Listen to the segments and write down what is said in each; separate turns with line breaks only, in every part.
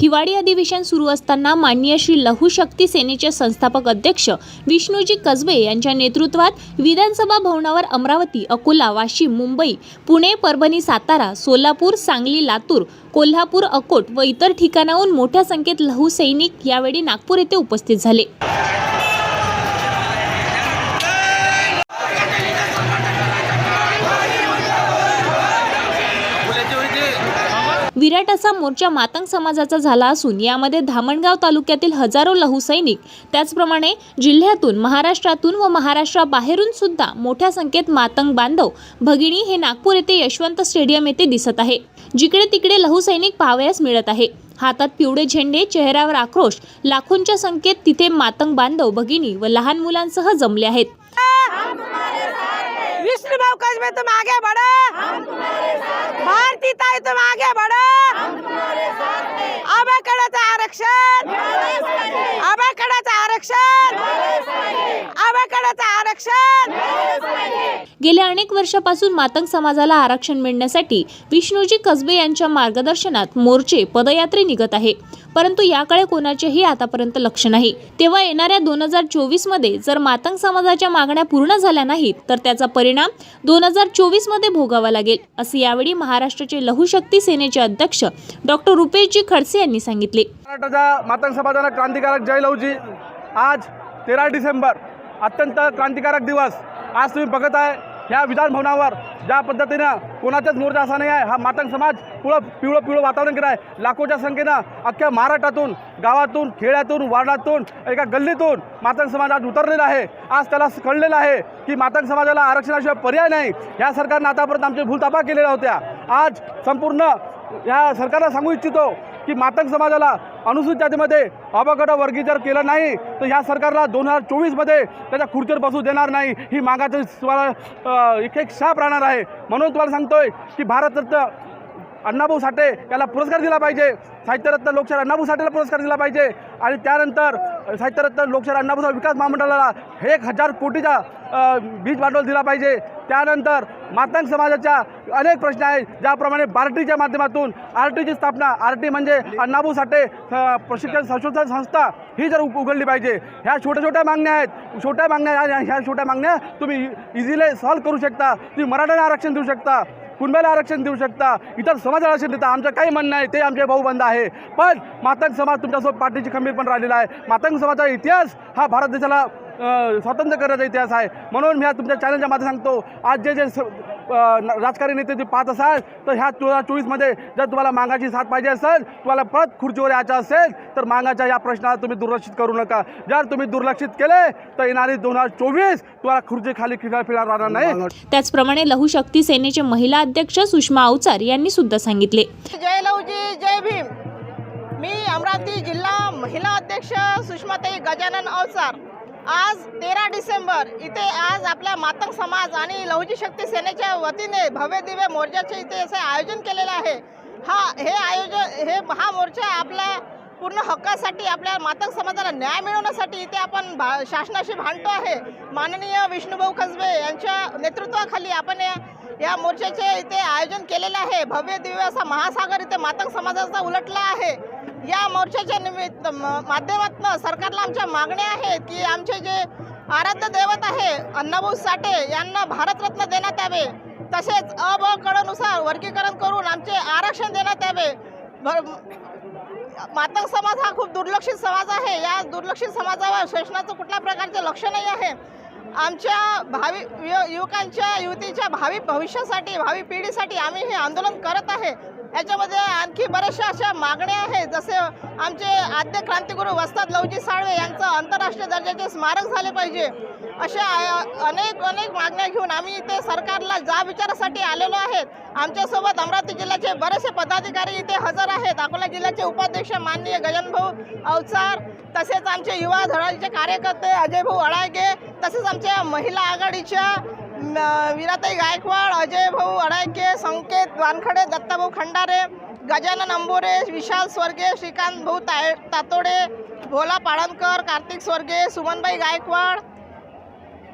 हिवाळी अधिवेशन सुरू असताना माननीय श्री लहू शक्ती सेनेचे संस्थापक अध्यक्ष विष्णूजी कसबे यांच्या नेतृत्वात विधानसभा भवनावर अमरावती अकोला वाशिम मुंबई पुणे परभणी सातारा सोलापूर सांगली लातूर कोल्हापूर अकोट व इतर ठिकाणाहून मोठ्या संख्येत लहू सैनिक यावेळी नागपूर येथे उपस्थित झाले. विराट असा मोर्चा मातंग समाजाचा झाला असून यामध्ये धामणगाव तालुक्यातील हजारो लहुसैनिक त्याचप्रमाणे जिल्ह्यातून महाराष्ट्रातून व महाराष्ट्राबाहेरून सुद्धा मोठ्या संख्येत मातंग बांधव भगिनी हे नागपूर येथे यशवंत स्टेडियम येथे दिसत आहे. जिकडे तिकडे लहुसैनिक पाहावयास मिळत आहे. हातात पिवळे झेंडे चेहऱ्यावर आक्रोश लाखोंच्या संख्येत तिथे मातंग बांधव भगिनी व लहान मुलांसह जमले आहेत.
भाव कसबे तुम आगे बढ़ो। भारती ताई तुम आगे बढ़ो आबाकडाचं आरक्षण आबाकडाचं आरक्षण आबाकडाचं आरक्षण!
गेल्या अनेक वर्षापासून मातंग समाजाला आरक्षण मिळण्यासाठी विष्णूजी कसबे यांच्या मार्गदर्शनात मोर्चे पदयात्रे निघत आहे. परंतु याकडे कोणाचेही आतापर्यंत लक्ष नाही. तेव्हा येणाऱ्या दोन हजार चोवीसमध्ये जर मातंग समाजाच्या मागण्या पूर्ण झाल्या नाहीत तर त्याचा परिणाम दोन हजार चोवीसमध्ये भोगावा लागेल असे यावेळी महाराष्ट्राचे लघुशक्ती सेनेचे अध्यक्ष डॉक्टर रुपेशजी खडसे यांनी सांगितले.
मराठाच्या मातंग समाजाला क्रांतिकारक जय लवजी आज तेरा डिसेंबर अत्यंत क्रांतिकारक दिवस आज तुम्ही बघत आहे ह्या विधानभवनावर. ज्या पद्धतीनं कोणाचाच मोर्चा असा नाही आहे हा मातंग समाज पुळं पिवळं पिवळं वातावरण केलं आहे. लाखोच्या संख्येनं अख्ख्या महाराष्ट्रातून गावातून खेड्यातून वार्डातून एका गल्लीतून मातंग समाज आज उतरलेला आहे. आज त्याला कळलेलं आहे की मातंग समाजाला आरक्षणाशिवाय पर्याय नाही. ह्या सरकारनं आतापर्यंत आमच्या भूलतापा केलेल्या होत्या. आज संपूर्ण या सरकारला सांगू इच्छितो की मातंग समाजाला अनुसूचित जातीमध्ये अबगट वर्गीय जर केलं नाही तर ह्या सरकारला दोन हजार चोवीसमध्ये त्याच्या खुर्चीवर बसू देणार नाही. ही मागाचं तुम्हाला एक एक शाप राहणार आहे. म्हणून तुम्हाला सांगतोय की भारतरत्न अण्णाभाऊ साठे याला पुरस्कार दिला पाहिजे. साहित्यरत्न लोकशाहीर अण्णाभाऊ साठेला पुरस्कार दिला पाहिजे. आणि त्यानंतर साहित्यरत्न लोकशाहीर अण्णाभाऊ विकास महामंडळाला एक हजार कोटीचा बीज भांडवल दिला पाहिजे. त्यानंतर मातांग समाजाच्या अनेक प्रश्न आहेत. ज्याप्रमाणे बार्टीच्या माध्यमातून आर टीची स्थापना आर टी म्हणजे अण्णाभाऊ साठे प्रशिक्षण संशोधन संस्था ही जर उघडली पाहिजे. ह्या छोट्या छोट्या मागण्या आहेत. छोट्या मागण्या आणि ह्या छोट्या मागण्या तुम्ही इझिली सॉल्व्ह करू शकता. तुम्ही मराठ्याला आरक्षण देऊ शकता. कुणब्याला आरक्षण देऊ शकता? इतर समाज आरक्षण देता. आमचं काही म्हणणं आहे ते आमचे भाऊबंद आहे. पण मातंग समाज तुमच्यासोबत पाठीची खंबीर पण राहिलेला आहे. मातंग समाजाचा इतिहास हा भारत देशाला स्वातंत्र्य करण्याचा इतिहास आहे. म्हणून मी हा तुमच्या चॅनलच्या माध्यमात सांगतो आज जे जे स- राजकारणी नेते तुम्ही पाहत असाल तर ह्या दोन हजार चोवीसमध्ये जर तुम्हाला मागाची साथ पाहिजे असेल तुम्हाला परत खुर्चीवर यायचं असेल तर मागाच्या या प्रश्नाला तुम्ही दुर्लक्षित करू नका. जर तुम्ही दुर्लक्षित केले तर येणारी दोन हजार चोवीस तुम्हाला खुर्ची खाली खिळा फिरा राहणार नाही.
त्याचप्रमाणे लघुशक्ती सेनेचे महिला अध्यक्ष सुषमा अवचार यांनी सुद्धा सांगितले.
जय लवजी जय भीम. मी अमरावती जिल्हा महिला अध्यक्ष सुषमाताई गजानन अवसार आज तेरा डिसेंबर इथे आज आपल्या मातंग समाज आणि लहुजी शक्ती सेनेच्या वतीने भव्य दिव्य मोर्चाचे इथे असं आयोजन केलेलं आहे. हा हे आयोजन हे हा मोर्चा आपल्या पूर्ण हक्कासाठी आपल्या मातंग समाजाला न्याय मिळवण्यासाठी इथे आपण भा शासनाशी भांडतो आहे. माननीय विष्णुभाऊ कसबे यांच्या नेतृत्वाखाली आपण या या मोर्चाचे इथे आयोजन केलेलं आहे. भव्य दिव्य असा महासागर इथे मातंग समाजाचा उलटला आहे. या मोर्चाच्या निमित्त म- माध्यमातनं सरकारला आमच्या मागण्या आहेत की आमचे जे आराध्य दैवत आहे अण्णाभाऊ साठे यांना भारतरत्न देण्यात यावे. तसेच अ ब कडनुसार वर्गीकरण करून आमचे आरक्षण देण्यात यावे. मातंग समाज हा खूप दुर्लक्षित समाज आहे. या दुर्लक्षित समाजावर शासनाचं कुठल्या प्रकारचं लक्ष नाही आहे. आमच्या भावी यु- युवकांच्या युवतीच्या भावी भविष्यासाठी भावी पिढीसाठी आम्ही हे आंदोलन करत आहे. याच्यामध्ये आणखी बऱ्याचशा अशा मागण्या आहेत. जसे आमचे आद्य क्रांतिगुरू वस्ताद लवजी साळवे यांचं आंतरराष्ट्रीय दर्जाचे स्मारक झाले पाहिजे. अशा अनेक अनेक मागण्या घेऊन आम्ही इथे सरकारला जा विचारासाठी आलेलो आहेत. आमच्यासोबत अमरावती जिल्ह्याचे बरेचसे पदाधिकारी इथे हजर आहेत. अकोला जिल्ह्याचे उपाध्यक्ष माननीय गजानभाऊ अवचार तसेच आमचे युवा धडाचे कार्यकर्ते अजय भाऊ अडायगे तसेच आमच्या महिला आघाडीच्या विराताई गायकवाड अजय भाऊ अडायके संकेत वानखडे दत्ताभाऊ खंडारे गजानन अंबोरे विशाल स्वर्गे श्रीकांत भाऊ ताय तातोडे भोला पाळणकर कार्तिक स्वर्गे सुमनबाई गायकवाड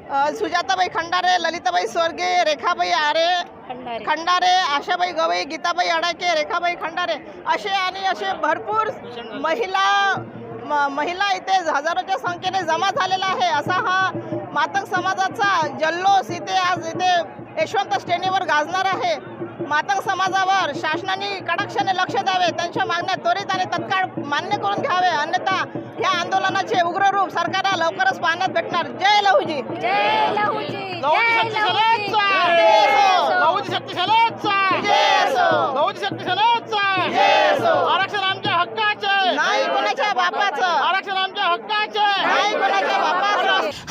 सुजाताबाई खंडारे ललिताबाई स्वर्गे रेखाबाई आरे खंडारे. आशाबाई गवई गीताबाई अडाके रेखाबाई खंडारे असे आणि असे भरपूर महिला महिला इथे हजारोच्या संख्येने जमा झालेला आहे. असा हा मातंग समाजाचा जल्लोष इथे आज इथे यशवंत स्टेनीवर गाजणार आहे. मातंग समाजावर शासनाने कडाक्षाने लक्ष द्यावे त्यांच्या मागण्या त्वरित आणि तत्काळ मान्य करून घ्यावे. अन्यथा या आंदोलनाचे उग्र रूप सरकारला लवकरच पाहण्यात भेटणार. जय लहुजी!
आरक्षण आमच्या हक्काचे.
नाही कोणाच्या बापाचं.
आरक्षण आमच्या हक्काचे.
नाही कोणाच्या बापाचं.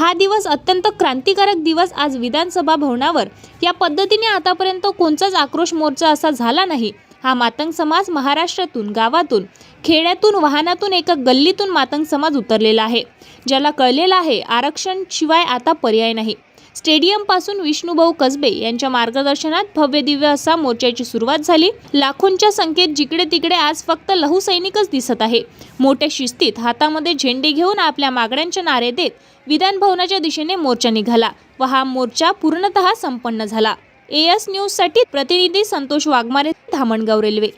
हा दिवस अत्यंत क्रांतिकारक दिवस आज विधानसभा भवनावर. या पद्धतीने आतापर्यंत कोणताच आक्रोश मोर्चा असा झाला नाही. हा मातंग समाज महाराष्ट्रातून गावातून खेड्यातून वाहनातून एका गल्लीतून मातंग समाज उतरलेला आहे. ज्याला कळलेला आहे आरक्षण शिवाय आता पर्याय नाही. स्टेडियमपासून विष्णुभाऊ कसबे यांच्या मार्गदर्शनात भव्य दिव्य असा मोर्चाची सुरुवात झाली. लाखोंच्या संख्येत जिकडे तिकडे आज फक्त लहू सैनिकच दिसत आहे. मोठ्या शिस्तीत हातामध्ये झेंडे घेऊन आपल्या मागण्यांचे नारे देत विधान भवनाच्या दिशेने मोर्चा निघाला व हा मोर्चा पूर्णतः संपन्न झाला. एएस न्यूजसाठी प्रतिनिधी संतोष वाघमारे धामणगाव रेल्वे.